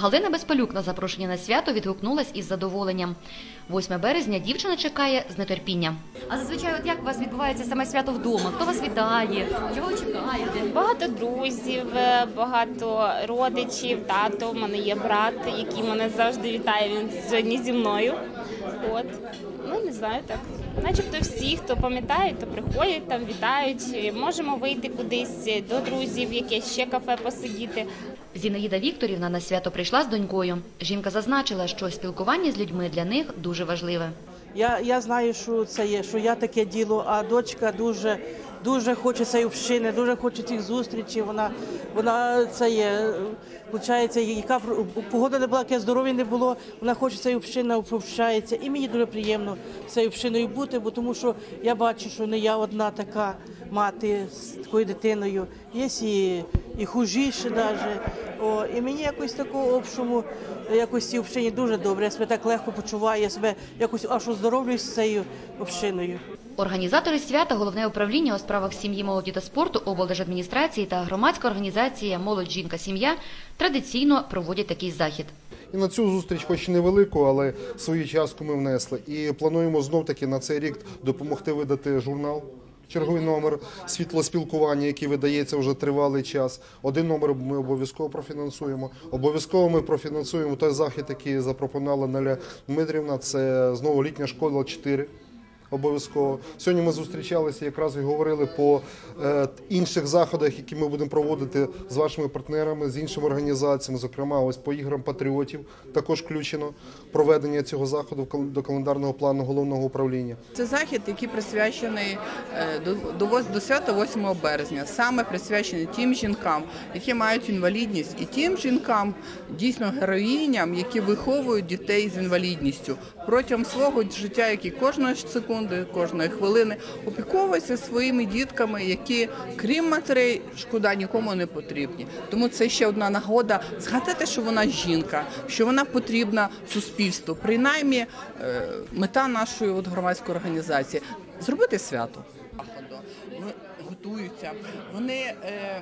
Галина Безпалюк на запрошення на свято відгукнулась із задоволенням. 8 березня дівчина чекає з нетерпінням. А зазвичай, от як у вас відбувається саме свято вдома? Хто вас вітає? Чого чекаєте? Багато друзів, е, багато родичів, тато, в мене є брат, який мене завжди вітає. Він сьогодні зі мною. От. Ну, не знаю так. Начебто всі, хто пам'ятає, то приходять, там вітають. Е, Можемо вийти кудись до друзів, в якесь ще кафе посидіти. Зінаїда Вікторівна на свято прийшла з донькою. Жінка зазначила, що спілкування з людьми для них дуже важливе. Я, я знаю, що це є, що я таке діло, а дочка дуже, дуже хоче цієї общини, дуже хоче цих зустрічей. Вона, вона це є, виходить, яка погода не була, яке здоров'я не було, вона хоче цією общиною общається. І мені дуже приємно цією общиною бути, бо тому що я бачу, що не я одна така мати з такою дитиною. Є і, і хужіше навіть. О, і мені якось такого общому, якось цій общині дуже добре. Я себе так легко почуваю, я себе якось аж оздоровлююсь з цією общиною. Організатори свята, головне управління у справах сім'ї, молоді та спорту, облдержадміністрації та громадська організація Молодь жінка сім'я традиційно проводять такий захід. І на цю зустріч, хоч невелику, але свою частку ми внесли. І плануємо знов таки на цей рік допомогти видати журнал. Черговий номер світлоспілкування, який видається вже тривалий час. Один номер ми обов'язково профінансуємо. Обов'язково ми профінансуємо той захід, який запропонувала Наля Дмитрівна. Це знову літня школа 4. Обов'язково сьогодні ми зустрічалися якраз і говорили по е, інших заходах, які ми будемо проводити з вашими партнерами, з іншими організаціями. Зокрема, ось по іграм патріотів також включено проведення цього заходу до календарного плану головного управління. Це захід, який присвячений е, до, до свята 8 березня, саме присвячений тим жінкам, які мають інвалідність, і тим жінкам, дійсно героїням, які виховують дітей з інвалідністю протягом свого життя, які кожної секунди, кожної хвилини опіковуються своїми дітками, які, крім матерей, шкода нікому не потрібні. Тому це ще одна нагода згадати, що вона жінка, що вона потрібна суспільству. Принаймні, е, мета нашої от громадської організації зробити свято. Готуються, вони е,